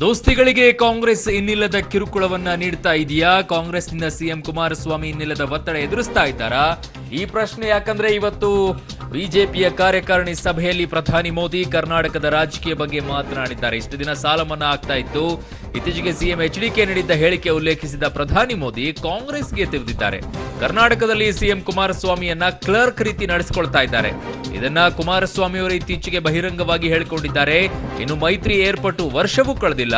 ದೋಸ್ತಿಗಳಿಗೆ ಕಾಂಗ್ರೆಸ್ ಇನ್ನಿಲ್ಲದ ಕಿರುಕುಳವನ್ನ ನೀಡ್ತಾ ಇದೆಯಾ? ಕಾಂಗ್ರೆಸ್ನಿಂದ ಸಿಎಂ ಕುಮಾರಸ್ವಾಮಿ ಇನ್ನಿಲ್ಲದ ಒತ್ತಡ ಎದುರಿಸ್ತಾ ಇದ್ದಾರಾ? ಈ ಪ್ರಶ್ನೆ ಯಾಕಂದ್ರೆ ಇವತ್ತು ಬಿಜೆಪಿಯ ಕಾರ್ಯಕಾರಿಣಿ ಸಭೆಯಲ್ಲಿ ಪ್ರಧಾನಿ ಮೋದಿ ಕರ್ನಾಟಕದ ರಾಜಕೀಯ ಬಗ್ಗೆ ಮಾತನಾಡಿದ್ದಾರೆ. ಇಷ್ಟು ದಿನ ಸಾಲ ಮನ್ನಾ ಆಗ್ತಾ ಇತ್ತು. ಇತ್ತೀಚೆಗೆ ಸಿಎಂ ಎಚ್ ಡಿ ಕೆ ನೀಡಿದ್ದ ಹೇಳಿಕೆ ಉಲ್ಲೇಖಿಸಿದ ಪ್ರಧಾನಿ ಮೋದಿ ಕಾಂಗ್ರೆಸ್ಗೆ ತಿರುಗಿದ್ದಾರೆ ಕರ್ನಾಟಕದಲ್ಲಿ ಸಿಎಂ ಕುಮಾರಸ್ವಾಮಿಯನ್ನ ಕ್ಲರ್ಕ್ ರೀತಿ ನಡೆಸಿಕೊಳ್ತಾ ಇದ್ದಾರೆ. ಇದನ್ನ ಕುಮಾರಸ್ವಾಮಿಯವರು ಇತ್ತೀಚೆಗೆ ಬಹಿರಂಗವಾಗಿ ಹೇಳಿಕೊಂಡಿದ್ದಾರೆ. ಇನ್ನು ಮೈತ್ರಿ ಏರ್ಪಟ್ಟು ವರ್ಷವೂ ಕಳೆದಿಲ್ಲ.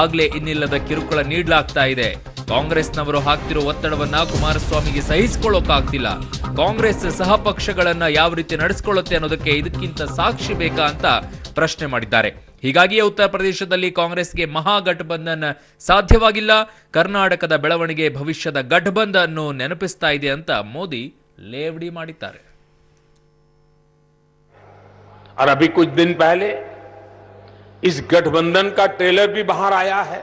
ಆಗ್ಲೇ ಇನ್ನಿಲ್ಲದ ಕಿರುಕುಳ ನೀಡಲಾಗ್ತಾ ಇದೆ. ಕಾಂಗ್ರೆಸ್ನವರು ಹಾಕ್ತಿರೋ ಒತ್ತಡವನ್ನ ಕುಮಾರಸ್ವಾಮಿಗೆ ಸಹಿಸಿಕೊಳ್ಳೋಕಾಗ್ತಿಲ್ಲ ಕಾಂಗ್ರೆಸ್ ಸಹ ಪಕ್ಷಗಳನ್ನ ಯಾವ ರೀತಿ ನಡೆಸಿಕೊಳ್ಳುತ್ತೆ ಅನ್ನೋದಕ್ಕೆ ಇದಕ್ಕಿಂತ ಸಾಕ್ಷಿ ಬೇಕಾ ಅಂತ ಪ್ರಶ್ನೆ ಮಾಡಿದ್ದಾರೆ ಹೀಗಾಗಿಯೇ ಉತ್ತರ ಪ್ರದೇಶದಲ್ಲಿ ಕಾಂಗ್ರೆಸ್ಗೆ ಮಹಾಗಠಬಂಧನ್ ಸಾಧ್ಯವಾಗಿಲ್ಲ ಕರ್ನಾಟಕದ ಬೆಳವಣಿಗೆ ಭವಿಷ್ಯದ ಗಠಬಂಧನ್ ಅನ್ನು ನೆನಪಿಸ್ತಾ ಇದೆ ಅಂತ ಮೋದಿ ಲೇವಡಿ ಮಾಡಿದ್ದಾರೆ और अभी कुछ दिन पहले इस गठबंधन का ट्रेलर भी बाहर आया है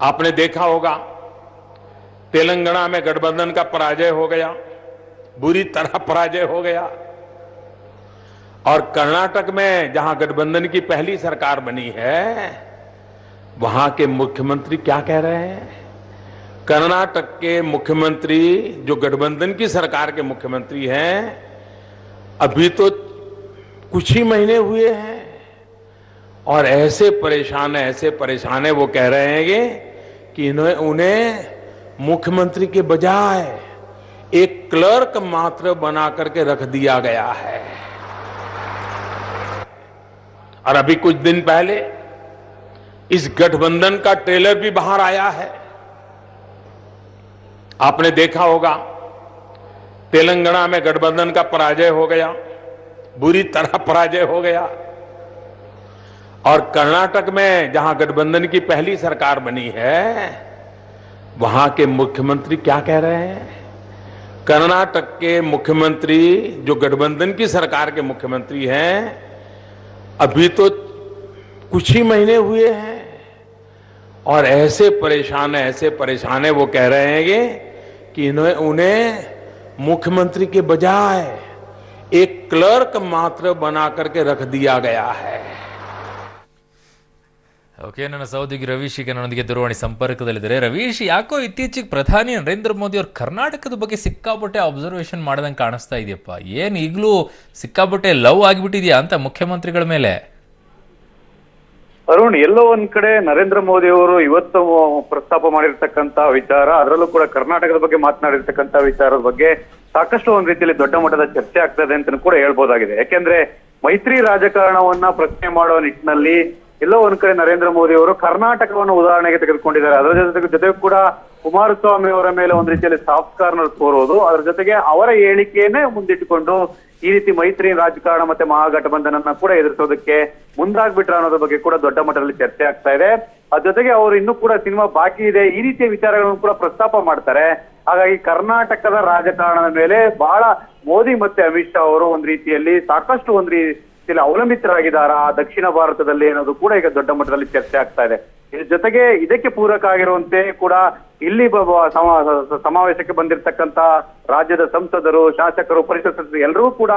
आपने देखा होगा, तेलंगाना में गठबंधन का पराजय हो गया, बुरी तरह पराजय हो गया। और कर्नाटक में जहाँ गठबंधन की पहली सरकार बनी है, वहाँ के मुख्यमंत्री क्या कह रहे हैं? कर्नाटक के मुख्यमंत्री, जो गठबंधन की सरकार के मुख्यमंत्री हैं, अभी तो कुछ ही महीने हुए हैं। और ऐसे परेशान है, ऐसे परेशान है, वो कह रहे हैं ये कि उन्हें मुख्यमंत्री के बजाय एक क्लर्क मात्र बना करके रख दिया गया है। और अभी कुछ दिन पहले इस गठबंधन का ट्रेलर भी बाहर आया है। आपने देखा होगा, तेलंगाना में गठबंधन का पराजय हो गया, बुरी तरह पराजय हो गया। और कर्नाटक में जहाँ गठबंधन की पहली सरकार बनी है, वहाँ के मुख्यमंत्री क्या कह रहे हैं? कर्नाटक के मुख्यमंत्री, जो गठबंधन की सरकार के मुख्यमंत्री हैं, अभी तो कुछ ही महीने हुए हैं। और ऐसे परेशान है, ऐसे परेशान है, वो कह रहे हैं कि इन्हें उन्हें मुख्यमंत्री के बजाय एक क्लर्क मात्र बना करके रख दिया गया है। ಓಕೆ ನನ್ನ ಸಹೋದ್ಯೋಗಿ ರವೀಶ್ ಈಗ ನನ್ನೊಂದಿಗೆ ದೂರವಾಣಿ ಸಂಪರ್ಕದಲ್ಲಿದ್ದಾರೆ. ರವೀಶ್, ಯಾಕೋ ಇತ್ತೀಚೆಗೆ ಪ್ರಧಾನಿ ನರೇಂದ್ರ ಮೋದಿ ಅವರು ಕರ್ನಾಟಕದ ಬಗ್ಗೆ ಸಿಕ್ಕಾಪಟ್ಟೆ ಅಬ್ಸರ್ವೇಷನ್ ಮಾಡ್ದಂಗೆ ಕಾಣಿಸ್ತಾ ಇದೆಯಪ್ಪ. ಏನು ಈಗಲೂ ಸಿಕ್ಕಾಪಟ್ಟೆ ಲವ್ ಆಗಿಬಿಟ್ಟಿದ್ಯಾ ಅಂತ ಮುಖ್ಯಮಂತ್ರಿಗಳ ಮೇಲೆ? ಅರುಣ್, ಎಲ್ಲೋ ಒಂದ್ ಕಡೆ ನರೇಂದ್ರ ಮೋದಿ ಅವರು ಇವತ್ತು ಪ್ರಸ್ತಾಪ ಮಾಡಿರ್ತಕ್ಕಂತ ವಿಚಾರ, ಅದರಲ್ಲೂ ಕೂಡ ಕರ್ನಾಟಕದ ಬಗ್ಗೆ ಮಾತನಾಡಿರ್ತಕ್ಕಂತ ವಿಚಾರದ ಬಗ್ಗೆ ಸಾಕಷ್ಟು ಒಂದ್ ರೀತಿಯಲ್ಲಿ ದೊಡ್ಡ ಮಟ್ಟದ ಚರ್ಚೆ ಆಗ್ತದೆ ಅಂತ ಕೂಡ ಹೇಳ್ಬೋದಾಗಿದೆ. ಯಾಕೆಂದ್ರೆ ಮೈತ್ರಿ ರಾಜಕಾರಣವನ್ನ ಪ್ರಶ್ನೆ ಮಾಡುವ ನಿಟ್ಟಿನಲ್ಲಿ ಎಲ್ಲೋ ಒಂದ್ ಕಡೆ ನರೇಂದ್ರ ಮೋದಿ ಅವರು ಕರ್ನಾಟಕವನ್ನು ಉದಾಹರಣೆಗೆ ತೆಗೆದುಕೊಂಡಿದ್ದಾರೆ. ಅದರ ಜೊತೆ ಜೊತೆಗೆ ಕೂಡ ಕುಮಾರಸ್ವಾಮಿ ಅವರ ಮೇಲೆ ಒಂದ್ ರೀತಿಯಲ್ಲಿ ಸಾಫ್ಟ್ ಕಾರ್ನರ್ ತೋರೋದು. ಅದರ ಜೊತೆಗೆ ಅವರ ಹೇಳಿಕೆಯನ್ನೇ ಮುಂದಿಟ್ಟುಕೊಂಡು ಈ ರೀತಿ ಮೈತ್ರಿ ರಾಜಕಾರಣ ಮತ್ತೆ ಮಹಾಗಠಬಂಧನನ್ನ ಕೂಡ ಎದುರಿಸೋದಕ್ಕೆ ಮುಂದಾಗ್ಬಿಟ್ರ ಅನ್ನೋದ್ರ ಬಗ್ಗೆ ಕೂಡ ದೊಡ್ಡ ಮಟ್ಟದಲ್ಲಿ ಚರ್ಚೆ ಆಗ್ತಾ ಇದೆ. ಅದ್ರ ಜೊತೆಗೆ ಅವರು ಇನ್ನೂ ಕೂಡ ಸಿನಿಮಾ ಬಾಕಿ ಇದೆ. ಈ ರೀತಿಯ ವಿಚಾರಗಳನ್ನು ಕೂಡ ಪ್ರಸ್ತಾಪ ಮಾಡ್ತಾರೆ. ಹಾಗಾಗಿ ಕರ್ನಾಟಕದ ರಾಜಕಾರಣದ ಮೇಲೆ ಬಹಳ ಮೋದಿ ಮತ್ತೆ ಅಮಿತ್ ಶಾ ಅವರು ಒಂದ್ ರೀತಿಯಲ್ಲಿ ಸಾಕಷ್ಟು ಒಂದ್ ಅವಲಂಬಿತರಾಗಿದ್ದಾರಾ ದಕ್ಷಿಣ ಭಾರತದಲ್ಲಿ ಅನ್ನೋದು ಕೂಡ ಈಗ ದೊಡ್ಡ ಮಟ್ಟದಲ್ಲಿ ಚರ್ಚೆ ಆಗ್ತಾ ಇದೆ. ಜೊತೆಗೆ ಇದಕ್ಕೆ ಪೂರಕ ಆಗಿರುವಂತೆ ಕೂಡ ಇಲ್ಲಿ ಸಮಾವೇಶಕ್ಕೆ ಬಂದಿರತಕ್ಕಂತ ರಾಜ್ಯದ ಸಂಸದರು, ಶಾಸಕರು, ಪರಿಷತ್ ಸದಸ್ಯರು ಎಲ್ಲರೂ ಕೂಡ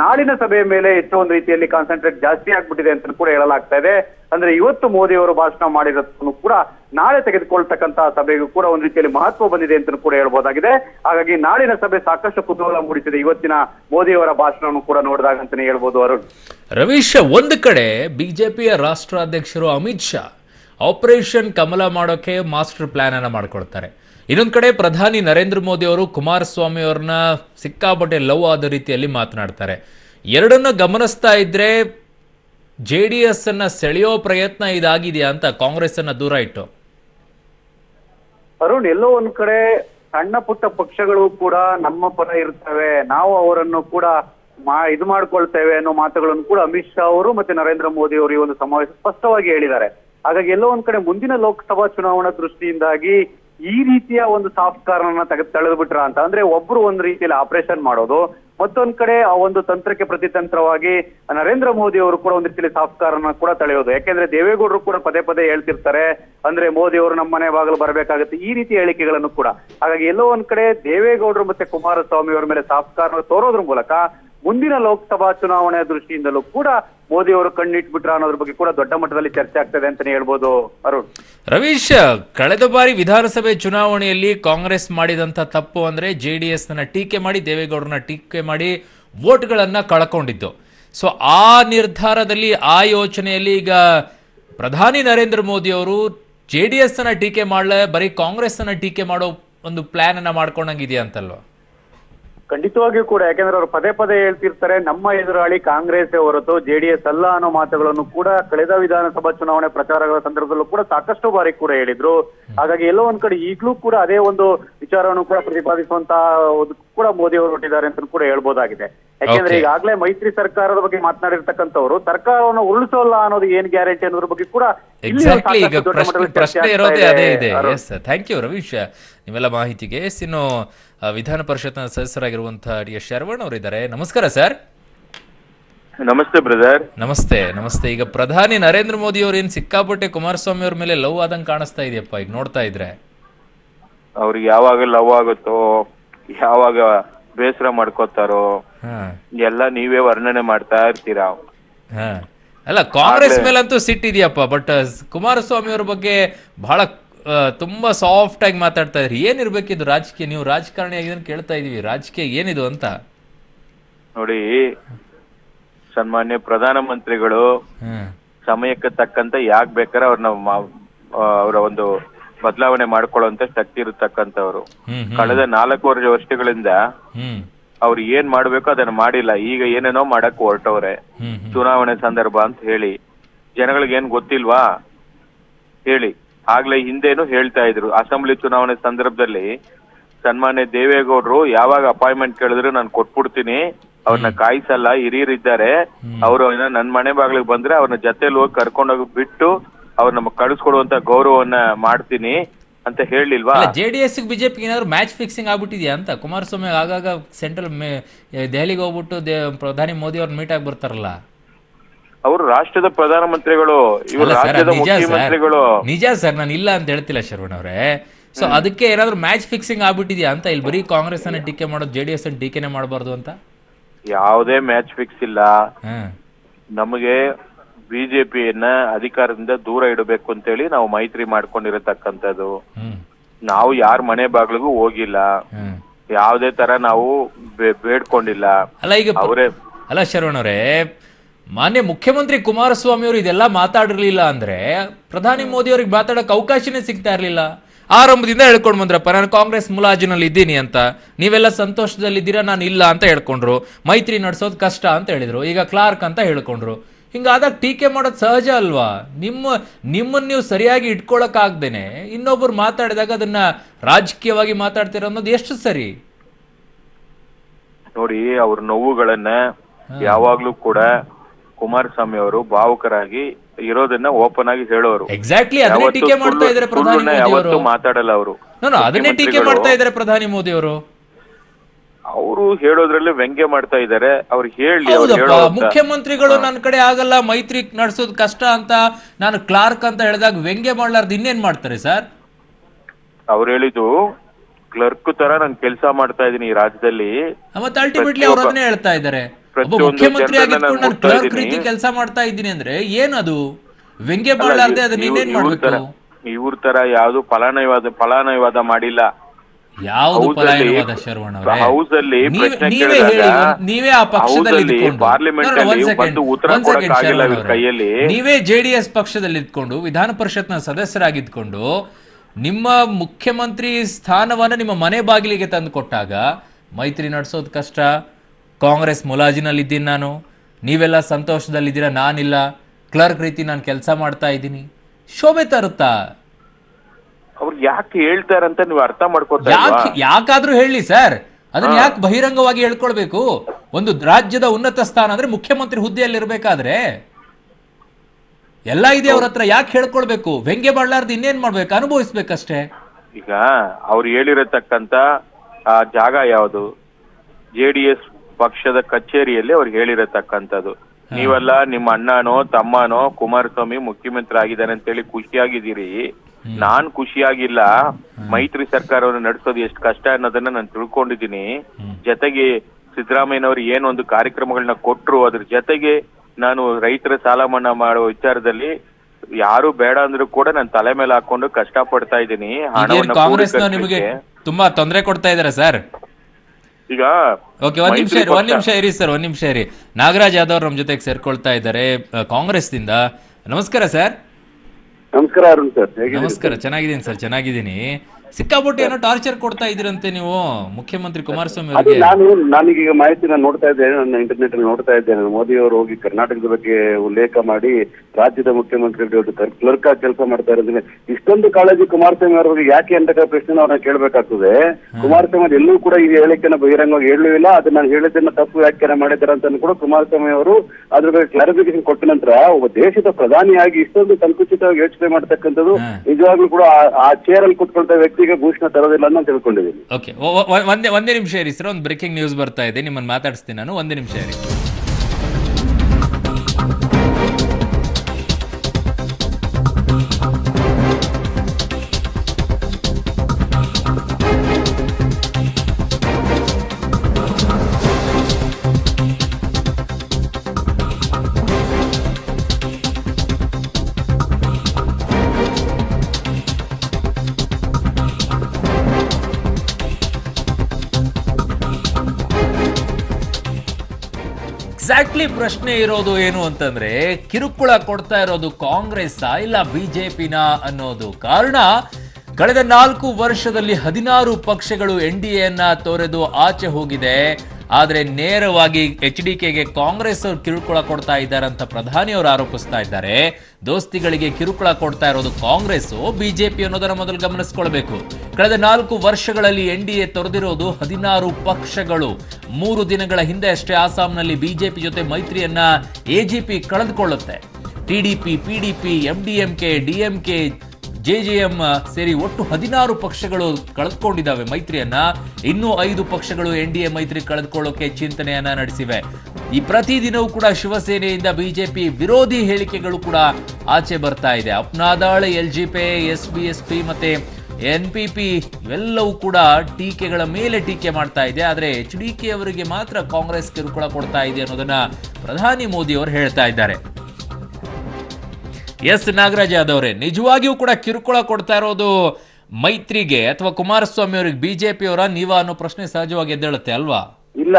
ನಾಳಿನ ಸಭೆಯ ಮೇಲೆ ಹೆಚ್ಚು ಒಂದು ರೀತಿಯಲ್ಲಿ ಕಾನ್ಸಂಟ್ರೇಟ್ ಜಾಸ್ತಿ ಆಗ್ಬಿಟ್ಟಿದೆ ಅಂತ ಕೂಡ ಹೇಳಲಾಗ್ತಾ ಇದೆ. ಅಂದ್ರೆ ಇವತ್ತು ಮೋದಿ ಅವರು ಭಾಷಣ ಮಾಡಿರೋದನ್ನು ಕೂಡ ನಾಳೆ ತೆಗೆದುಕೊಳ್ತಕ್ಕಂತ ಸಭೆಗೂ ಕೂಡ ಒಂದು ರೀತಿಯಲ್ಲಿ ಮಹತ್ವ ಬಂದಿದೆ ಅಂತ ಕೂಡ ಹೇಳ್ಬೋದಾಗಿದೆ. ಹಾಗಾಗಿ ನಾಳಿನ ಸಭೆ ಸಾಕಷ್ಟು ಕುತೂಹಲ ಮೂಡಿಸಿದೆ. ಇವತ್ತಿನ ಮೋದಿ ಅವರ ಭಾಷಣವನ್ನು ಕೂಡ ನೋಡಿದಾಗ ಅಂತಾನೆ ಹೇಳ್ಬೋದು ಅರುಣ್. ರವೀಶ್, ಒಂದು ಕಡೆ ಬಿಜೆಪಿಯ ರಾಷ್ಟ್ರಾಧ್ಯಕ್ಷರು ಅಮಿತ್ ಶಾ ಆಪರೇಷನ್ ಕಮಲ ಮಾಡೋಕೆ ಮಾಸ್ಟರ್ ಪ್ಲಾನ್ ಅನ್ನ ಮಾಡ್ಕೊಳ್ತಾರೆ ಇನ್ನೊಂದು ಕಡೆ ಪ್ರಧಾನಿ ನರೇಂದ್ರ ಮೋದಿ ಅವರು ಕುಮಾರಸ್ವಾಮಿ ಅವ್ರನ್ನ ಸಿಕ್ಕಾಪಟ್ಟೆ ಲವ್ ಆದ ರೀತಿಯಲ್ಲಿ ಮಾತನಾಡ್ತಾರೆ. ಎರಡನ್ನ ಗಮನಿಸ್ತಾ ಇದ್ರೆ ಜೆ ಡಿ ಎಸ್ ಅನ್ನ ಸೆಳೆಯೋ ಪ್ರಯತ್ನ ಇದಾಗಿದೆಯಾ ಅಂತ ಕಾಂಗ್ರೆಸ್ ಅನ್ನ ದೂರ ಇಟ್ಟು. ಅರುಣ್, ಎಲ್ಲೋ ಒಂದ್ ಕಡೆ ಸಣ್ಣ ಪುಟ್ಟ ಪಕ್ಷಗಳು ಕೂಡ ನಮ್ಮ ಪರ ಇರ್ತವೆ. ನಾವು ಅವರನ್ನು ಕೂಡ ಮಾ, ಇದು ಮಾಡ್ಕೊಳ್ತೇವೆ ಅನ್ನೋ ಮಾತುಗಳನ್ನು ಕೂಡ ಅಮಿತ್ ಶಾ ಅವರು ಮತ್ತೆ ನರೇಂದ್ರ ಮೋದಿ ಅವರು ಈ ಒಂದು ಸಮಾವೇಶ ಸ್ಪಷ್ಟವಾಗಿ ಹೇಳಿದ್ದಾರೆ. ಹಾಗಾಗಿ ಎಲ್ಲೋ ಒಂದ್ ಕಡೆ ಮುಂದಿನ ಲೋಕಸಭಾ ಚುನಾವಣಾ ದೃಷ್ಟಿಯಿಂದಾಗಿ ಈ ರೀತಿಯ ಒಂದು ಸಾಫ್ಟ್ ಕಾರ್ನ ತೆಗೆದು ತಳೆದು ಬಿಟ್ರ ಅಂತ. ಅಂದ್ರೆ ಒಬ್ರು ಒಂದ್ ರೀತಿಯಲ್ಲಿ ಆಪರೇಷನ್ ಮಾಡೋದು, ಮತ್ತೊಂದ್ ಕಡೆ ಆ ಒಂದು ತಂತ್ರಕ್ಕೆ ಪ್ರತಿತಂತ್ರವಾಗಿ ನರೇಂದ್ರ ಮೋದಿ ಅವರು ಕೂಡ ಒಂದ್ ರೀತಿಯಲ್ಲಿ ಸಾಫ್ಟ್ ಕೂಡ ತಳೆಯೋದು. ಯಾಕೆಂದ್ರೆ ದೇವೇಗೌಡರು ಕೂಡ ಪದೇ ಪದೇ ಹೇಳ್ತಿರ್ತಾರೆ, ಅಂದ್ರೆ ಮೋದಿ ಅವರು ನಮ್ಮ ಮನೆ ಬಾಗಿಲು ಬರಬೇಕಾಗುತ್ತೆ ಈ ರೀತಿ ಹೇಳಿಕೆಗಳನ್ನು ಕೂಡ. ಹಾಗಾಗಿ ಎಲ್ಲೋ ಒಂದ್ ಕಡೆ ದೇವೇಗೌಡರು ಮತ್ತೆ ಕುಮಾರಸ್ವಾಮಿ ಅವರ ಮೇಲೆ ಸಾಫ್ಟ್ ಕಾರ್ನ ತೋರೋದ್ರ ಮೂಲಕ ಮುಂದಿನ ಲೋಕಸಭಾ ಚುನಾವಣೆಯ ದೃಷ್ಟಿಯಿಂದಲೂ ಕೂಡ ಮೋದಿ ಅವರು ಕಣ್ಣಿಟ್ಬಿಟ್ರ ಅನ್ನೋದ್ರ ಬಗ್ಗೆ ಕೂಡ ದೊಡ್ಡ ಮಟ್ಟದಲ್ಲಿ ಚರ್ಚೆ ಆಗ್ತದೆ ಅಂತಾನೆ ಹೇಳ್ಬೋದು ಅರುಣ್. ರವೀಶ್, ಕಳೆದ ಬಾರಿ ವಿಧಾನಸಭೆ ಚುನಾವಣೆಯಲ್ಲಿ ಕಾಂಗ್ರೆಸ್ ಮಾಡಿದಂತ ತಪ್ಪು ಅಂದ್ರೆ ಜೆ ಡಿ ಎಸ್ನ ಟೀಕೆ ಮಾಡಿ, ದೇವೇಗೌಡರನ್ನ ಟೀಕೆ ಮಾಡಿ ವೋಟ್ಗಳನ್ನ ಕಳ್ಕೊಂಡಿದ್ದು. ಸೊ, ಆ ನಿರ್ಧಾರದಲ್ಲಿ, ಆ ಯೋಚನೆಯಲ್ಲಿ ಈಗ ಪ್ರಧಾನಿ ನರೇಂದ್ರ ಮೋದಿ ಅವರು ಜೆ ಡಿ ಎಸ್ ಅನ್ನ ಟೀಕೆ ಮಾಡಲ, ಬರೀ ಕಾಂಗ್ರೆಸ್ ಅನ್ನ ಟೀಕೆ ಮಾಡೋ ಒಂದು ಪ್ಲಾನ್ ಅನ್ನ ಮಾಡ್ಕೊಂಡಂಗಿದೆಯಾ ಅಂತಲ್ವಾ? ಖಂಡಿತವಾಗಿಯೂ ಕೂಡ ಯಾಕೆಂದ್ರೆ ಅವರು ಪದೇ ಪದೇ ಹೇಳ್ತಿರ್ತಾರೆ ನಮ್ಮ ಎದುರಾಳಿ ಕಾಂಗ್ರೆಸ್ ಹೊರತು ಜೆಡಿಎಸ್ ಅಲ್ಲ ಅನ್ನೋ ಮಾತುಗಳನ್ನು ಕೂಡ ಕಳೆದ ವಿಧಾನಸಭಾ ಚುನಾವಣೆ ಪ್ರಚಾರಗಳ ಸಂದರ್ಭದಲ್ಲೂ ಕೂಡ ಸಾಕಷ್ಟು ಬಾರಿ ಕೂಡ ಹೇಳಿದ್ರು. ಹಾಗಾಗಿ ಎಲ್ಲೋ ಒಂದ್ ಕಡೆ ಈಗಲೂ ಕೂಡ ಅದೇ ಒಂದು ವಿಚಾರವನ್ನು ಕೂಡ ಪ್ರತಿಪಾದಿಸುವಂತಹ ಒಂದು ಕೂಡ ಮೋದಿ ಅವರು ಹೊಟ್ಟಿದ್ದಾರೆ ಅಂತ ಕೂಡ ಹೇಳ್ಬೋದಾಗಿದೆ. ಯಾಕೆಂದ್ರೆ. ಈಗಾಗಲೇ ಮೈತ್ರಿ ಸರ್ಕಾರದ ಬಗ್ಗೆ ಮಾತನಾಡಿರ್ತಕ್ಕಂಥವ್ರು ಸರ್ಕಾರವನ್ನು ಉರುಳಿಸೋಲ್ಲ ಅನ್ನೋದು ಏನ್ ಗ್ಯಾರಂಟಿ ಅನ್ನೋದ್ರ ಬಗ್ಗೆ ಕೂಡ ಇಲ್ಲಿಯೂ ಎಕ್ಸಾಕ್ಟ್ಲಿ ಈಗ ಪ್ರಶ್ನೆ ಇರೋದೇ ಅದೇ ಇದೆ. Yes thank you Ravish. ನಿಮ್ಮೆಲ್ಲ ಮಾಹಿತಿಗೆ ಎಸ್ ಇನ್ನು ವಿಧಾನ ಪರಿಷತ್ನ ಸದಸ್ಯರಾಗಿರುವಂತಹ ಡಿ ಎಸ್ ಶರವಣ್ ಅವರಿದ್ದಾರೆ ನಮಸ್ಕಾರ ಸರ್ ನಮಸ್ತೆ ಬ್ರದರ್ ನಮಸ್ತೆ ನಮಸ್ತೆ. ಈಗ ಪ್ರಧಾನಿ ನರೇಂದ್ರ ಮೋದಿ ಅವ್ರು ಏನ್ ಸಿಕ್ಕಾಪಟ್ಟೆ ಕುಮಾರಸ್ವಾಮಿ ಅವ್ರ ಮೇಲೆ ಲವ್ ಆದಂಗ್ ಕಾಣಿಸ್ತಾ ಇದೆಯಪ್ಪ? ಈಗ ನೋಡ್ತಾ ಇದ್ರೆ. ಅವ್ರಿಗೆ ಯಾವಾಗ ಲವ್ ಆಗುತ್ತೋ ಯಾವಾಗ ಬೇಸರ ಮಾಡ್ಕೋತಾರೋ ಎಲ್ಲ ನೀವೇ ವರ್ಣನೆ ಮಾಡ್ತಾ ಇರ್ತೀರಾ? ಹಾ. ಅಲ್ಲ ಕಾಂಗ್ರೆಸ್ ಮೇಲಂತೂ ಸಿಟ್ಟಿದೆಯಪ್ಪ ಬಟ್ ಕುಮಾರಸ್ವಾಮಿ ಅವ್ರ ಬಗ್ಗೆ ಬಹಳ ತುಂಬಾ ಸಾಫ್ಟ್ ಆಗಿ ಮಾತಾಡ್ತಾ ಇದ್ರಿ. ಏನಿರ್ಬೇಕಿದು ರಾಜಕೀಯ? ನೀವು ರಾಜಕಾರಣಿ ಆಗಿದ್ದನ್ನು ಕೇಳ್ತಾ ಇದೀವಿ. ರಾಜಕೀಯ ಏನಿದು ಅಂತ? ನೋಡಿ ಸನ್ಮಾನ್ಯ ಪ್ರಧಾನ ಮಂತ್ರಿಗಳು ಸಮಯಕ್ಕೆ ತಕ್ಕಂತ ಯಾಕ್ ಬೇಕಾದ್ರೆ ಅವ್ರನ್ನ ಅವರ ಒಂದು ಬದಲಾವಣೆ ಮಾಡ್ಕೊಳ್ಳುವಂತ ಶಕ್ತಿ ಇರತಕ್ಕಂಥವ್ರು. ಹ್ಮ್ ಹ್ಮ್. ಕಳೆದ ನಾಲ್ಕೂವರೆ ವರ್ಷಗಳಿಂದ ಹ್ಮ್. ಅವ್ರು ಏನ್ ಮಾಡ್ಬೇಕು ಅದನ್ನ ಮಾಡಿಲ್ಲ. ಈಗ ಏನೇನೋ ಮಾಡಕ್ ಹೊರಟವ್ರೆ. ಹ್ಮ್ ಹ್ಮ್. ಚುನಾವಣೆ ಸಂದರ್ಭ ಅಂತ ಹೇಳಿ. ಜನಗಳಿಗೆ ಏನ್ ಗೊತ್ತಿಲ್ವಾ? ಹೇಳಿ. ಆಗ್ಲೇ ಹಿಂದೇನು ಹೇಳ್ತಾ ಇದ್ರು. ಅಸೆಂಬ್ಲಿ ಚುನಾವಣೆ ಸಂದರ್ಭದಲ್ಲಿ ಸನ್ಮಾನ್ಯ ದೇವೇಗೌಡರು ಯಾವಾಗ ಅಪಾಯಿಂಟ್ಮೆಂಟ್ ಕೇಳಿದ್ರು ನಾನು ಕೊಟ್ಬಿಡ್ತೀನಿ. ಅವ್ರನ್ನ ಕಾಯಿಸಲ್ಲ ಹಿರಿಯರಿದ್ದಾರೆ. ಅವರು ನನ್ ಮನೆ ಬಾಗಿಲಿಗೆ ಬಂದ್ರೆ ಅವ್ರನ್ನ ಜೊತೆಲಿ ಹೋಗಿ ಕರ್ಕೊಂಡೋಗಿ ಬಿಟ್ಟು ಅವ್ರ ನಮಗ್ ಕಳಿಸ್ಕೊಡುವಂತ ಗೌರವವನ್ನ ಮಾಡ್ತೀನಿ ಅಂತ ಹೇಳಿಲ್ವಾ JDS J D S BJP ಏನಾದ್ರು ಮ್ಯಾಚ್ ಫಿಕ್ಸಿಂಗ್ ಆಗ್ಬಿಟ್ಟಿದ್ಯಾ ಅಂತ? ಕುಮಾರಸ್ವಾಮಿ ಆಗಾಗ ಸೆಂಟ್ರಲ್ ದೆಹಲಿಗೆ ಹೋಗ್ಬಿಟ್ಟು ಪ್ರಧಾನಿ ಮೋದಿ ಅವ್ರ ಮೀಟ್ ಆಗಿ ಬರ್ತಾರಲ್ಲ ಅವರು ರಾಷ್ಟ್ರದ ಪ್ರಧಾನಮಂತ್ರಿಗಳು ಇವರು ರಾಜ್ಯದ ನಿಜ ಸರ್. ಮುಖ್ಯಮಂತ್ರಿಗಳು. ನಿಜ ಸರ್ ನಾನು ಇಲ್ಲ ಅಂತ ಹೇಳ್ತಿಲ್ಲ ಶರವಣ್ ಅವರೇ. ಸೊ ಅದಕ್ಕೆ ಏನಾದ್ರು ಮ್ಯಾಚ್ ಫಿಕ್ಸಿಂಗ್ ಆಗ್ಬಿಟ್ಟಿದ್ಯಾ ಅಂತ? ಇಲ್ಲಿ ಬರೀ ಕಾಂಗ್ರೆಸ್ ಅನ್ನ ಟೀಕೆ ಮಾಡೋದು ಜೆ ಡಿ ಎಸ್ ಅನ್ನ ಟೀಕೆನೆ ಮಾಡಬಾರ್ದು ಅಂತ? ಯಾವುದೇ ಮ್ಯಾಚ್ ಫಿಕ್ಸ್ ಇಲ್ಲ. ನಮಗೆ ಬಿಜೆಪಿಯನ್ನ ಅಧಿಕಾರದಿಂದ ದೂರ ಇಡಬೇಕು ಅಂತೇಳಿ ನಾವು ಮೈತ್ರಿ ಮಾಡ್ಕೊಂಡಿರತಕ್ಕಂಥದ್ದು. ನಾವು ಯಾರ ಮನೆ ಬಾಗಿಲಿಗೂ ಹೋಗಿಲ್ಲ. ಯಾವುದೇ ತರ ನಾವು ಬೇಡ್ಕೊಂಡಿಲ್ಲ. ಅಲ್ಲ ಈಗ ಅವರೇ ಅಲ್ಲ ಶರಣ್ ಅವರೇ ಮಾನ್ಯ ಮುಖ್ಯಮಂತ್ರಿ ಕುಮಾರಸ್ವಾಮಿ ಅವರು ಇದೆಲ್ಲ ಮಾತಾಡಿರ್ಲಿಲ್ಲ ಅಂದ್ರೆ ಪ್ರಧಾನಿ ಮೋದಿ ಅವ್ರಿಗೆ ಮಾತಾಡಕ್ ಅವಕಾಶನೇ ಸಿಗ್ತಾ ಇರ್ಲಿಲ್ಲ. ಆರಂಭದಿಂದ ಹೇಳ್ಕೊಂಡು ಬಂದ್ರಪ್ಪ ನಾನು ಕಾಂಗ್ರೆಸ್ ಮುಲಾಜಿನಲ್ಲಿ ಇದ್ದೀನಿ ಅಂತ. ನೀವೆಲ್ಲ ಸಂತೋಷದಲ್ಲಿದ್ದೀರಾ ನಾನು ಇಲ್ಲ ಅಂತ ಹೇಳ್ಕೊಂಡ್ರು. ಮೈತ್ರಿ ನಡೆಸೋದು ಕಷ್ಟ ಅಂತ ಹೇಳಿದ್ರು. ಈಗ ಕ್ಲಾರ್ಕ್ ಅಂತ ಹೇಳ್ಕೊಂಡ್ರು. ಹಿಂಗಾದಾಗ ಟೀಕೆ ಮಾಡೋದು ಸಹಜ ಅಲ್ವಾ? ನಿಮ್ಮ ನಿಮ್ಮನ್ನ ನೀವು ಸರಿಯಾಗಿ ಇಟ್ಕೊಳಕ್ಕಾಗ್ದೇನೆ ಇನ್ನೊಬ್ರು ಮಾತಾಡಿದಾಗ ಅದನ್ನ ರಾಜಕೀಯವಾಗಿ ಮಾತಾಡ್ತೀರ ಅನ್ನೋದು ಎಷ್ಟು ಸರಿ? ನೋಡಿ ಅವ್ರ ನೋವುಗಳನ್ನ ಯಾವಾಗ್ಲೂ ಕೂಡ ಕುಮಾರಸ್ವಾಮಿ ಅವರು ಭಾವುಕರಾಗಿ ಇರೋದನ್ನ ಓಪನ್ ಆಗಿ ಹೇಳೋರು. ಎಕ್ಸಾಕ್ಟ್ಲಿ ಅದನ್ನೇ ಟೀಕೆ ಮಾಡ್ತಾ ಇದ್ದಾರೆ ಪ್ರಧಾನಿ ಯಾವತ್ತೂ ಅವರು ಮಾತಾಡಲ್ಲ ಅವರು. ನಾನು ಅದನ್ನೇ ಟೀಕೆ ಮಾಡ್ತಾ ಇದ್ದಾರೆ ಪ್ರಧಾನಿ ಮೋದಿ ಅವರು ಅವರು ಹೇಳೋದ್ರಲ್ಲಿ ವ್ಯಂಗ್ಯ ಮಾಡ್ತಾ ಇದ್ದಾರೆ. ಅವ್ರು ಹೇಳಿ ಅವ್ರು ಹೌದಪ್ಪ. ಹೇಳೋ ಅಂತ. ಮುಖ್ಯಮಂತ್ರಿಗಳು ನನ್ನ ಕಡೆ ಆಗಲ್ಲ ಮೈತ್ರಿ ನಡೆಸೋದು ಕಷ್ಟ ಅಂತ ನಾನು ಕ್ಲಾರ್ಕ್ ಅಂತ ಹೇಳಿದಾಗ ವ್ಯಂಗ್ಯ ಮಾಡ್ಲಾರ್ದು ಇನ್ನೇನ್ ಮಾಡ್ತಾರೆ ಸರ್? ಅವ್ರು ಹೇಳಿದ್ದು ಕ್ಲರ್ಕ್ ತರ ನಾನು ಕೆಲಸ ಮಾಡ್ತಾ ಇದೀನಿ ಈ ರಾಜ್ಯದಲ್ಲಿ. ಮತ್ತೆ ಅಲ್ಟಿಮೇಟ್ಲಿ ಅವ್ರು ಅದನ್ನೇ ಹೇಳ್ತಾ ಇದ್ದಾರೆ. ಒಬ್ಬ ಪ್ರತಿಯೊಂದು ಮುಖ್ಯಮಂತ್ರಿ ಜನರನ್ನ ಆಗಿದ್ಕೊಂಡು ನಾನು ನಾನು ಮುಟ್ತಾ ಕ್ಲರ್ಕ್ ಇದ್ದೀನಿ. ರೀತಿ ಕೆಲಸ ಮಾಡ್ತಾ ಇದ್ದೀನಿ ಅಂದ್ರೆ ಏನದು? ವ್ಯಂಗ್ಯ ಮಾಡ್ಲಾರ್ದೆ ಅದನ್ನ ಇನ್ನೇನ್ ಮಾಡ್ಬೇಕು? ಇವ್ರ ತರ ಯಾವ್ದು ಫಲಾನುವಾದ ಫಲಾನುವಾದ ಮಾಡಿಲ್ಲ. ಯಾವ್ದು ಪಲಾಯನವಾದ ಶರವಣ ಅಲ್ಲಿ ನೀವೇ- ಪ್ರಶ್ನೆ ಆ ಪಕ್ಷದಲ್ಲಿ House ಅಲ್ಲಿ ಉತ್ತರ. ಕೈಯಲ್ಲಿ. ನೀವೇ ಜೆಡಿಎಸ್ ಪಕ್ಷದಲ್ಲಿ ಇದ್ಕೊಂಡು ವಿಧಾನ ಪರಿಷತ್ನ ಸದಸ್ಯರಾಗಿದ್ಕೊಂಡು ನಿಮ್ಮ ಮುಖ್ಯಮಂತ್ರಿ ಸ್ಥಾನವನ್ನ ನಿಮ್ಮ ಮನೆ ಬಾಗಿಲಿಗೆ ತಂದು ಕೊಟ್ಟಾಗ ಮೈತ್ರಿ ನಡೆಸೋದು ಕಷ್ಟ. ಕಾಂಗ್ರೆಸ್ ಮುಲಾಜಿನಲ್ಲಿದ್ದೀನಿ ನಾನು. ನೀವೆಲ್ಲ ಸಂತೋಷದಲ್ಲಿದ್ದೀರಾ? ನಾನಿಲ್ಲ. ಕ್ಲರ್ಕ್ ರೀತಿ ನಾನು ಕೆಲಸ ಮಾಡ್ತಾ ಇದ್ದೀನಿ. ಶೋಭೆ ತರುತ್ತಾ? ಅವ್ರು ಯಾಕೆ ಹೇಳ್ತಾರಂತ ನೀವು ಅರ್ಥ ಮಾಡ್ಕೋತಾ ಯಾಕಾದ್ರೂ ಹೇಳಿ ಸರ್. ಅದನ್ನ ಯಾಕೆ ಬಹಿರಂಗವಾಗಿ ಹೇಳ್ಕೊಳ್ಬೇಕು? ಒಂದು ರಾಜ್ಯದ ಉನ್ನತ ಸ್ಥಾನ ಅಂದ್ರೆ ಮುಖ್ಯಮಂತ್ರಿ ಹುದ್ದೆಯಲ್ಲಿ ಇರಬೇಕಾದ್ರೆ ಎಲ್ಲ ಇದೆ ಅವ್ರ ಹತ್ರ ಯಾಕೆ ಹೇಳ್ಕೊಳ್ಬೇಕು? ವ್ಯಂಗ್ಯ ಮಾಡ್ಲಾರ್ದು ಇನ್ನೇನ್ ಮಾಡ್ಬೇಕು? ಅನುಭವಿಸ್ಬೇಕಷ್ಟೇ. ಈಗ ಅವ್ರು ಹೇಳಿರತಕ್ಕಂತ ಆ ಜಾಗ ಯಾವುದು? ಜೆ ಡಿ ಎಸ್ ಪಕ್ಷದ ಕಚೇರಿಯಲ್ಲಿ ಅವ್ರು ಹೇಳಿರತಕ್ಕಂಥದ್ದು. ನೀವೆಲ್ಲ ನಿಮ್ಮ ಅಣ್ಣನೋ ತಮ್ಮನೋ ಕುಮಾರಸ್ವಾಮಿ ಮುಖ್ಯಮಂತ್ರಿ ಆಗಿದ್ದಾರೆ ಅಂತ ಹೇಳಿ ಖುಷಿಯಾಗಿದ್ದೀರಿ. ನಾನ್ ಖುಷಿಯಾಗಿಲ್ಲ. ಮೈತ್ರಿ ಸರ್ಕಾರವನ್ನು ನಡೆಸೋದು ಎಷ್ಟು ಕಷ್ಟ ಅನ್ನೋದನ್ನ ನಾನು ತಿಳ್ಕೊಂಡಿದ್ದೀನಿ. ಜೊತೆಗೆ ಸಿದ್ದರಾಮಯ್ಯನವರು ಏನೊಂದು ಕಾರ್ಯಕ್ರಮಗಳನ್ನ ಕೊಟ್ರು ಅದ್ರ ಜೊತೆಗೆ ನಾನು ರೈತರ ಸಾಲ ಮನ್ನಾ ಮಾಡೋ ವಿಚಾರದಲ್ಲಿ ಯಾರು ಬೇಡ ಅಂದ್ರೂ ಕೂಡ ನಾನು ತಲೆ ಮೇಲೆ ಹಾಕೊಂಡು ಕಷ್ಟ ಪಡ್ತಾ ಇದ್ದೀನಿ. ಹಣವನ್ನು ಕಾಂಗ್ರೆಸ್. ನಿಮಗೆ ತುಂಬಾ ತೊಂದರೆ ಕೊಡ್ತಾ ಇದಾರೆ ಸರ್? ಈಗ ಓಕೆ ಒಂದ್ ನಿಮಿಷ ಒಂದ್ ನಿಮಿಷ ಇರಿ ಸರ್ ಒಂದ್ ನಿಮಿಷ ಇರಿ. ನಾಗರಾಜ್ ಯಾದವ್ ನಮ್ಮ ಜೊತೆಗೆ ಸೇರ್ಕೊಳ್ತಾ ಇದ್ದಾರೆ ಕಾಂಗ್ರೆಸ್ ದಿಂದ ನಮಸ್ಕಾರ ಸರ್. ನಮಸ್ಕಾರ ಅರುಣ್ ಸರ್ ನಮಸ್ಕಾರ ಚೆನ್ನಾಗಿದ್ದೀನಿ ಸರ್ ಚೆನ್ನಾಗಿದ್ದೀನಿ. ಸಿಕ್ಕಾಪಟ್ಟೆ ಏನೋ ಟಾರ್ಚರ್ ಕೊಡ್ತಾ ಇದ್ರಂತೆ ನೀವು ಮುಖ್ಯಮಂತ್ರಿ ಕುಮಾರಸ್ವಾಮಿ ಅದು ಅವರಿಗೆ. ನಾನು ನಾನೀಗ ಮಾಹಿತಿ ನಾನು ನೋಡ್ತಾ ಇದ್ದೇನೆ ನನ್ನ ಇಂಟರ್ನೆಟ್ ಅಲ್ಲಿ ನೋಡ್ತಾ ಇದ್ದೇನೆ. ಮೋದಿ ಅವರು ಹೋಗಿ ಕರ್ನಾಟಕದ ಬಗ್ಗೆ ಉಲ್ಲೇಖ ಮಾಡಿ ರಾಜ್ಯದ ಮುಖ್ಯಮಂತ್ರಿ ಕ್ಲರ್ಕ್ ಆಗಿ ಕೆಲಸ ಮಾಡ್ತಾ ಇರೋದ್ರೆ ಇಷ್ಟೊಂದು ಕಾಳಜಿ ಕುಮಾರಸ್ವಾಮಿ ಅವ್ರ ಬಗ್ಗೆ ಯಾಕೆ ಅಂತ ಪ್ರಶ್ನೆ ಅವ್ರನ್ನ ಕೇಳ್ಬೇಕಾಗ್ತದೆ. ಕುಮಾರಸ್ವಾಮಿ ಅವರು ಎಲ್ಲೂ ಕೂಡ ಈ ಹೇಳಿಕೆನ ಬಹಿರಂಗವಾಗಿ ಹೇಳಲೂ ಇಲ್ಲ ಅದು ನಾನು ಹೇಳಿದ್ದನ್ನ ತಪ್ಪು ವ್ಯಾಖ್ಯಾನ ಮಾಡಿದ್ದಾರೆ ಅಂತ ಕೂಡ ಕುಮಾರಸ್ವಾಮಿ ಅವರು ಅದ್ರ ಬಗ್ಗೆ ಕ್ಲಾರಿಫಿಕೇಶನ್ ಕೊಟ್ಟ ನಂತರ ಒಬ್ಬ ದೇಶದ ಪ್ರಧಾನಿಯಾಗಿ ಇಷ್ಟೊಂದು ಸಂಕುಚಿತವಾಗಿ ಯೋಚನೆ ಮಾಡ್ತಕ್ಕಂಥದ್ದು ನಿಜವಾಗ್ಲೂ ಕೂಡ ಆ- ಆ ಚೇರ್ ಅಲ್ಲಿ ಕುತ್ಕೊಳ್ತಾ ವ್ಯಕ್ತಿಗೆ ಭೂಷಣ ತರೋದಿಲ್ಲ ಅಂತ ತಿಳ್ಕೊಂಡಿದ್ದೀನಿ. ಓಕೆ ಒಂದೇ ಒಂದೇ ನಿಮಿಷ ಇರಿ ಸರ್ ಒಂದು ಬ್ರೇಕಿಂಗ್ ನ್ಯೂಸ್ ಬರ್ತಾ ಇದೆ. ನಿಮ್ಮನ್ನು ಮಾತಾಡಿಸ್ತೀನಿ ನಾನು. ಒಂದೇ ನಿಮಿಷ ಇರಿ. ಪ್ರಶ್ನೆ ಇರೋದು ಏನು ಅಂತಂದ್ರೆ, ಕಿರುಕುಳ ಕೊಡ್ತಾ ಇರೋದು ಕಾಂಗ್ರೆಸ್ ಇಲ್ಲ ಬಿಜೆಪಿನ ಅನ್ನೋದು ಕಾರಣ, ಕಳೆದ ನಾಲ್ಕು ವರ್ಷದಲ್ಲಿ ಹದಿನಾರು ಪಕ್ಷಗಳು ಎನ್ ಡಿ ಎನ್ನ ತೊರೆದು ಆಚೆ ಹೋಗಿದೆ. ಆದ್ರೆ ನೇರವಾಗಿ ಎಚ್ ಡಿ ಕೆಗೆ ಕಾಂಗ್ರೆಸ್ ಅವರು ಕಿರುಕುಳ ಕೊಡ್ತಾ ಇದ್ದಾರೆ ಅಂತ ಪ್ರಧಾನಿ ಅವರು ಆರೋಪಿಸ್ತಾ ಇದ್ದಾರೆ. ದೋಸ್ತಿಗಳಿಗೆ ಕಿರುಕುಳ ಕೊಡ್ತಾ ಇರೋದು ಕಾಂಗ್ರೆಸ್ ಬಿಜೆಪಿ ಅನ್ನೋದನ್ನ ಮೊದಲು ಗಮನಿಸ್ಕೊಳ್ಬೇಕು. ಕಳೆದ ನಾಲ್ಕು ವರ್ಷಗಳಲ್ಲಿ ಎನ್ ಡಿ ಎ ತೊರೆದಿರೋದು ಹದಿನಾರು ಪಕ್ಷಗಳು. ಮೂರು ದಿನಗಳ ಹಿಂದೆ ಅಷ್ಟೇ ಅಸ್ಸಾಂನಲ್ಲಿ ಬಿಜೆಪಿ ಜೊತೆ ಮೈತ್ರಿಯನ್ನ AGP ಕಳೆದುಕೊಳ್ಳುತ್ತೆ. TDP PDP MDMK DMK JJM ಸೇರಿ ಒಟ್ಟು ಹದಿನಾರು ಪಕ್ಷಗಳು ಕಳೆದುಕೊಂಡಿದ್ದಾವೆ ಮೈತ್ರಿಯನ್ನ. ಇನ್ನೂ ಐದು ಪಕ್ಷಗಳು ಎನ್ ಡಿ ಎ ಮೈತ್ರಿ ಕಳೆದುಕೊಳ್ಳೋಕೆ ಚಿಂತನೆಯನ್ನ ನಡೆಸಿವೆ. ಈ ಪ್ರತಿದಿನವೂ ಕೂಡ ಶಿವಸೇನೆಯಿಂದ ಬಿಜೆಪಿ ವಿರೋಧಿ ಹೇಳಿಕೆಗಳು ಕೂಡ ಆಚೆ ಬರ್ತಾ ಇದೆ. Apna Dal, L J P, S B S P ಮತ್ತೆ ಎನ್ ಪಿ ಪಿ ಇವೆಲ್ಲವೂ ಕೂಡ ಟೀಕೆಗಳ ಮೇಲೆ ಟೀಕೆ ಮಾಡ್ತಾ ಇದೆ. ಆದರೆ ಎಚ್ ಡಿ ಕೆ ಅವರಿಗೆ ಮಾತ್ರ ಕಾಂಗ್ರೆಸ್ ಕಿರುಕುಳ ಕೊಡ್ತಾ ಇದೆ ಅನ್ನೋದನ್ನ ಪ್ರಧಾನಿ ಮೋದಿ ಅವರು ಹೇಳ್ತಾ ಇದ್ದಾರೆ. ಎಸ್ ನಾಗರಾಜ್ ಯಾದವ್ ನಿಜವಾಗಿಯೂ ಕೂಡ ಕಿರುಕುಳ ಕೊಡ್ತಾ ಇರೋದು ಮೈತ್ರಿಗೆ ಅಥವಾ ಕುಮಾರಸ್ವಾಮಿ ಅವರಿಗೆ ಬಿಜೆಪಿ ಅವರ ನೀವ ಅನ್ನೋ ಪ್ರಶ್ನೆ ಸಹಜವಾಗಿ ಎದ್ದೇಳುತ್ತೆ ಅಲ್ವಾ? ಇಲ್ಲ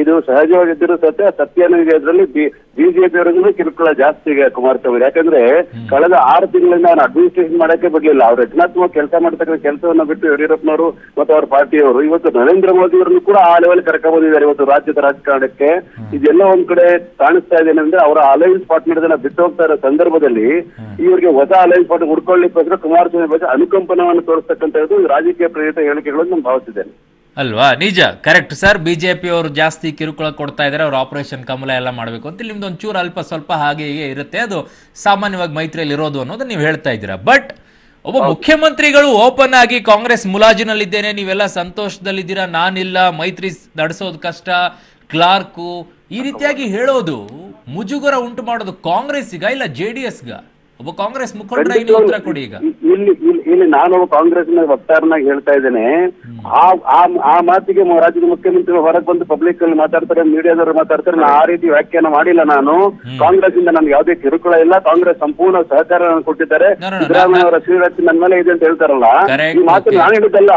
ಇದು ಸಹಜವಾಗಿದ್ದರೂ ಸತ್ಯ ಸತ್ಯನೂ ಇದೆ ಅದರಲ್ಲಿ ಬಿಜೆಪಿ ಅವರಿಗೂ ಕಿರುಕುಳ ಜಾಸ್ತಿ ಇದೆ ಕುಮಾರಸ್ವಾಮಿ ಯಾಕಂದ್ರೆ ಕಳೆದ ಆರು ತಿಂಗಳಿಂದ ನಾನು ಅಡ್ಮಿನಿಸ್ಟ್ರೇಷನ್ ಮಾಡಕ್ಕೆ ಬಿಡ್ಲಿಲ್ಲ. ಅವ್ರ ರಚನಾತ್ಮಕ ಕೆಲಸ ಮಾಡ್ತಕ್ಕಂಥ ಕೆಲಸವನ್ನು ಬಿಟ್ಟು ಯಡಿಯೂರಪ್ಪನವರು ಮತ್ತು ಅವ್ರ ಪಾರ್ಟಿಯವರು ಇವತ್ತು ನರೇಂದ್ರ ಮೋದಿ ಅವರನ್ನು ಕೂಡ ಆ ಲೆವೆಲ್ ಕರ್ಕೊಂಡು ಬಂದಿದ್ದಾರೆ. ಇವತ್ತು ರಾಜ್ಯದ ರಾಜಕಾರಣಕ್ಕೆ. ಇದೆಲ್ಲ ಒಂದ್ ಕಡೆ ಕಾಣಿಸ್ತಾ ಇದೆ ಅಂದ್ರೆ ಅವರ ಅಲೈನ್ಸ್ ಪಾರ್ಟ್ನರ್ ಬಿಟ್ಟು ಹೋಗ್ತಾ ಇರೋ ಸಂದರ್ಭದಲ್ಲಿ ಇವರಿಗೆ ಹೊಸ ಅಲೈನ್ಸ್ ಪಾರ್ಟ್ ಹುಡ್ಕೊಳ್ಳಿಕ್ಕೋಸ್ಕರ ಕುಮಾರಸ್ವಾಮಿ ಬಗ್ಗೆ ಅನುಕಂಪನವನ್ನು ತೋರಿಸ್ತಕ್ಕಂಥದ್ದು ರಾಜಕೀಯ ಪ್ರೇರಿತ ಹೇಳಿಕೆಗಳನ್ನು ನಾನು ಭಾವಿಸಿದ್ದೇನೆ. ಅಲ್ವಾ? ನಿಜ ಕರೆಕ್ಟ್ ಸರ್ ಬಿಜೆಪಿ ಅವರು ಜಾಸ್ತಿ ಕಿರುಕುಳ ಕೊಡ್ತಾ ಇದ್ದಾರೆ ಅವ್ರು ಆಪರೇಷನ್ ಕಮಲ ಎಲ್ಲ ಮಾಡಬೇಕು ಅಂತ ನಿಮ್ದು ಒಂಚೂರು ಅಲ್ಪ ಸ್ವಲ್ಪ ಹಾಗೆ ಹೀಗೆ ಇರುತ್ತೆ. ಅದು ಸಾಮಾನ್ಯವಾಗಿ ಮೈತ್ರಿಯಲ್ಲಿ ಇರೋದು ಅನ್ನೋದು ನೀವು ಹೇಳ್ತಾ ಇದ್ದೀರಾ. ಬಟ್ ಒಬ್ಬ ಮುಖ್ಯಮಂತ್ರಿಗಳು ಓಪನ್ ಆಗಿ ಕಾಂಗ್ರೆಸ್ ಮುಲಾಜಿನಲ್ಲಿದ್ದೇನೆ ನೀವೆಲ್ಲ ಸಂತೋಷದಲ್ಲಿದ್ದೀರಾ? ನಾನಿಲ್ಲ ಮೈತ್ರಿ ನಡೆಸೋದು ಕಷ್ಟ ಕ್ಲಾರ್ಕು ಈ ರೀತಿಯಾಗಿ ಹೇಳೋದು ಮುಜುಗರ ಉಂಟು ಮಾಡೋದು ಕಾಂಗ್ರೆಸ್ಗ ಇಲ್ಲ ಜೆ ಡಿ ಎಸ್ಗ ಒಬ್ಬ ಕಾಂಗ್ರೆಸ್ ಮುಖಂಡರ ನೀವು ಉತ್ತರ ಕೊಡಿ ಈಗ. ಇಲ್ಲಿ ಇಲ್ಲಿ ಇಲ್ಲಿ ನಾನು ಕಾಂಗ್ರೆಸ್ನ ವಕ್ತಾರನಾಗಿ ಹೇಳ್ತಾ ಇದ್ದೇನೆ. ಆ ಆ ಮಾತಿಗೆ ರಾಜ್ಯದ ಮುಖ್ಯಮಂತ್ರಿಗಳು ಹೊರಗೆ ಬಂದು ಪಬ್ಲಿಕ್ ಅಲ್ಲಿ ಮಾತಾಡ್ತಾರೆ ಮೀಡಿಯಾದವರು ಮಾತಾಡ್ತಾರೆ ಆ ರೀತಿ ವ್ಯಾಖ್ಯಾನ ಮಾಡಿಲ್ಲ ನಾನು. ಕಾಂಗ್ರೆಸ್ ಇಂದ ನನ್ಗೆ ಯಾವುದೇ ಕಿರುಕುಳ ಇಲ್ಲ. ಕಾಂಗ್ರೆಸ್ ಸಂಪೂರ್ಣ ಸಹಕಾರ ಕೊಟ್ಟಿದ್ದಾರೆ. ಸಿದ್ದರಾಮಯ್ಯ ಅವರ ಶ್ರೀರಾಜ್ ನನ್ನ ಮೇಲೆ ಇದೆ ಅಂತ ಹೇಳ್ತಾರಲ್ಲ. ಈ ಮಾತು ನಾನು ಹೇಳಿದ್ದಲ್ಲ.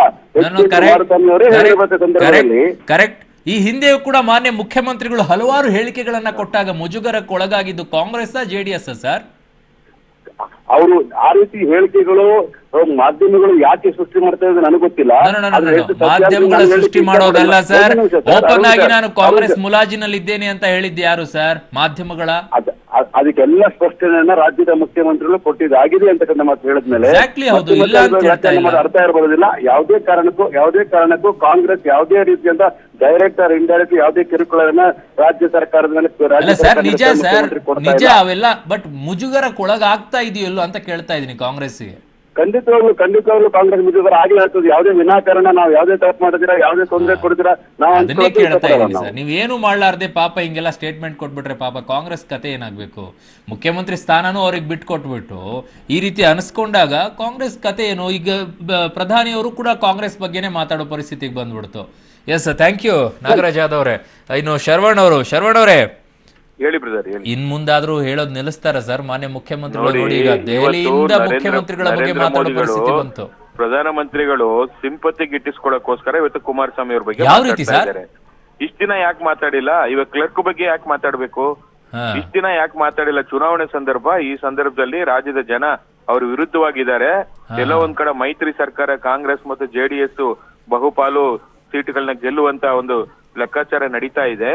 ಕರೆಕ್ಟ್ ಈ ಹಿಂದೆಯೂ ಕೂಡ ಮಾನ್ಯ ಮುಖ್ಯಮಂತ್ರಿಗಳು ಹಲವಾರು ಹೇಳಿಕೆಗಳನ್ನ ಕೊಟ್ಟಾಗ ಮುಜುಗರಕ್ಕೊಳಗಾಗಿದ್ದು ಕಾಂಗ್ರೆಸ್ ಜೆಡಿಎಸ್ ಸರ್? ಅವರು ಆ ರೀತಿ ಹೇಳಿಕೆಗಳು ಮಾಧ್ಯಮಗಳು ಯಾಕೆ ಸೃಷ್ಟಿ ಮಾಡ್ತಾ ಇದ್ದಾರೆ ನನಗೆ ಗೊತ್ತಿಲ್ಲ. ಮಾಧ್ಯಮಗಳ ಸೃಷ್ಟಿ ಮಾಡೋದಲ್ಲ ಸರ್ ಓಪನ್ ಆಗಿ ನಾನು ಕಾಂಗ್ರೆಸ್ ಮುಲಾಜಿನಲ್ಲಿ ಇದ್ದೇನೆ ಅಂತ ಹೇಳಿದ್ದೆ ಯಾರು ಸರ್ ಮಾಧ್ಯಮಗಳ? ಅದಕ್ಕೆಲ್ಲ ಸ್ಪಷ್ಟನೆಯನ್ನ ರಾಜ್ಯದ ಮುಖ್ಯಮಂತ್ರಿಗಳು ಕೊಟ್ಟಿದ್ದಾಗಿದೆ ಅಂತಕ್ಕಂಥ ಮಾತು ಹೇಳಿದ್ಮೇಲೆ ಅರ್ಥ ಇರಬಹುದಿಲ್ಲ ಯಾವುದೇ ಕಾರಣಕ್ಕೂ ಯಾವುದೇ ಕಾರಣಕ್ಕೂ ಕಾಂಗ್ರೆಸ್ ಯಾವುದೇ ರೀತಿಯಿಂದ ಡೈರೆಕ್ಟ್ ಆರ್ ಇಂಡೈರೆಕ್ಟ್ ಯಾವುದೇ ಕಿರುಕುಳವನ್ನ ರಾಜ್ಯ ಸರ್ಕಾರದ ಮೇಲೆ ಸರ್ ನಿಜ ಸರ್ ನಿಜ ಅವೆಲ್ಲ ಬಟ್ ಮುಜುಗರಕ್ಕೊಳಗಾಗ್ತಾ ಇದೆಯಲ್ಲೋ ಅಂತ ಕೇಳ್ತಾ ಇದೀನಿ ಕಾಂಗ್ರೆಸ್ಗೆ ಖಂಡಿತವಾಗ್ಲು ಖಂಡಿತವಾಗ್ಲು ಕಾಂಗ್ರೆಸ್ ಮುಜುಗರ ಆಗಲೇ ಆಗ್ತದೆ ಯಾವುದೇ ವಿನಾಕಾರಣ ನಾವು ಯಾವುದೇ ತಪ್ಪು ಮಾಡಿದಿರಾ ಯಾವುದೇ ತೊಂದರೆ ಕೊಡ್ತೀರಾ ನಾವು ಅದನ್ನೇ ಕೇಳ್ತಾ ಇಷ್ಟಪಡಲ್ಲ ಇದೀನಿ ನಾವು. ಸರ್. ನೀವೇನು ಮಾಡ್ಲಾರ್ದೆ ಪಾಪ ಹಿಂಗೆಲ್ಲ ಸ್ಟೇಟ್ಮೆಂಟ್ ಕೊಟ್ಬಿಟ್ರೆ ಪಾಪ ಕಾಂಗ್ರೆಸ್ ಕತೆ ಏನಾಗ್ಬೇಕು? ಮುಖ್ಯಮಂತ್ರಿ ಸ್ಥಾನನೂ ಅವ್ರಿಗೆ ಬಿಟ್ಕೊಟ್ಬಿಟ್ಟು ಈ ರೀತಿ ಅನಿಸ್ಕೊಂಡಾಗ ಕಾಂಗ್ರೆಸ್ ಕತೆ ಏನು? ಈಗ ಬ- ಪ್ರಧಾನಿಯವರು ಕೂಡ ಕಾಂಗ್ರೆಸ್ ಬಗ್ಗೆನೇ ಮಾತಾಡೋ ಪರಿಸ್ಥಿತಿಗೆ ಬಂದ್ಬಿಡ್ತು. Yes thank you Nagaraj Yadav ಅವರೇ. ಇನ್ನು ಶರವಣ್ ಅವರು ಶರವಣ್ ಅವರೇ. ಹೇಳಿ ಬ್ರದರ್ ಹೇಳಿ. ಇನ್ ಮುಂದಾದ್ರೂ ಹೇಳೋದ್ ನಿಲ್ಲಿಸ್ತಾರ ಸರ್ ಮಾನ್ಯ ಮುಖ್ಯಮಂತ್ರಿಗಳು ನೋಡಿ, ಈಗ ದೆಹಲಿಯಿಂದ ಮುಖ್ಯಮಂತ್ರಿಗಳ ಬಗ್ಗೆ ಮಾತಾಡೋ ಪರಿಸ್ಥಿತಿ ಬಂತು. ಪ್ರಧಾನಮಂತ್ರಿಗಳು ಸಿಂಪತಿ ಗಿಟ್ಟಿಸ್ಕೊಳ್ಳೋಕೋಸ್ಕರ ಇವತ್ತು ಕುಮಾರಸ್ವಾಮಿ ಅವ್ರ ಬಗ್ಗೆ ಯಾವ ರೀತಿ ಮಾತಾಡ್ತಾ ಸರ್? ಇದ್ದಾರೆ. ಇಷ್ಟ ದಿನ ಯಾಕೆ ಮಾತಾಡಿಲ್ಲ? ಇವಾಗ ಕ್ಲರ್ಕ್ ಬಗ್ಗೆ ಯಾಕೆ ಮಾತಾಡ್ಬೇಕು? ಹಾ. ಇಷ್ಟ ದಿನ ಯಾಕೆ ಮಾತಾಡಿಲ್ಲ? ಚುನಾವಣೆ ಸಂದರ್ಭ ಈ ಸಂದರ್ಭದಲ್ಲಿ ರಾಜ್ಯದ ಜನ ಅವ್ರ ವಿರುದ್ಧವಾಗಿದ್ದಾರೆ. ಕೆಲವೊಂದ್ ಒಂದ್ ಕಡೆ ಮೈತ್ರಿ ಸರ್ಕಾರ ಕಾಂಗ್ರೆಸ್ ಮತ್ತು ಜೆಡಿಎಸ್ ಬಹುಪಾಲು ಸೀಟ್ಗಳನ್ನ ಗೆಲ್ಲುವಂತ ಒಂದು ಲೆಕ್ಕಾಚಾರ ನಡೀತಾ ಇದೆ.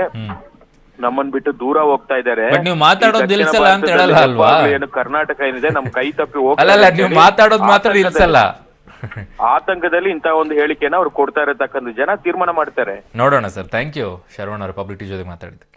ನಮ್ಮನ್ ಬಿಟ್ಟು ದೂರ ಹೋಗ್ತಾ ಇದಾರೆ ಬಟ್ ನೀವು ಮಾತಾಡೋದು ನಿಲ್ಸಲ್ಲ ಅಂತ ಹೇಳಲ್ಲ ಅಲ್ವಾ? ಏನು ಕರ್ನಾಟಕ ಏನಿದೆ ನಮ್ ಕೈ ತಪ್ಪಿ ಹೋಗ್ತಾ ಅಲ್ಲಲ್ಲ ನೀವು ಮಾತಾಡೋದು ಮಾತ್ರ ಆತಂಕದಲ್ಲಿ- ನಿಲ್ಸಲ್ಲ. ಆತಂಕದಲ್ಲಿ ಇಂತ ಒಂದು ಹೇಳಿಕೆನ ಅವ್ರು ಕೊಡ್ತಾ ಇರತಕ್ಕಂಥ ಜನ ತೀರ್ಮಾನ ಮಾಡ್ತಾರೆ. ನೋಡೋಣ ಸರ್ ಥ್ಯಾಂಕ್ ಯು ಶರವಣ್ ಅವರು ಪಬ್ಲಿಕ್ ಜೊತೆ ಮಾತಾಡಿದ್ದಕ್ಕೆ.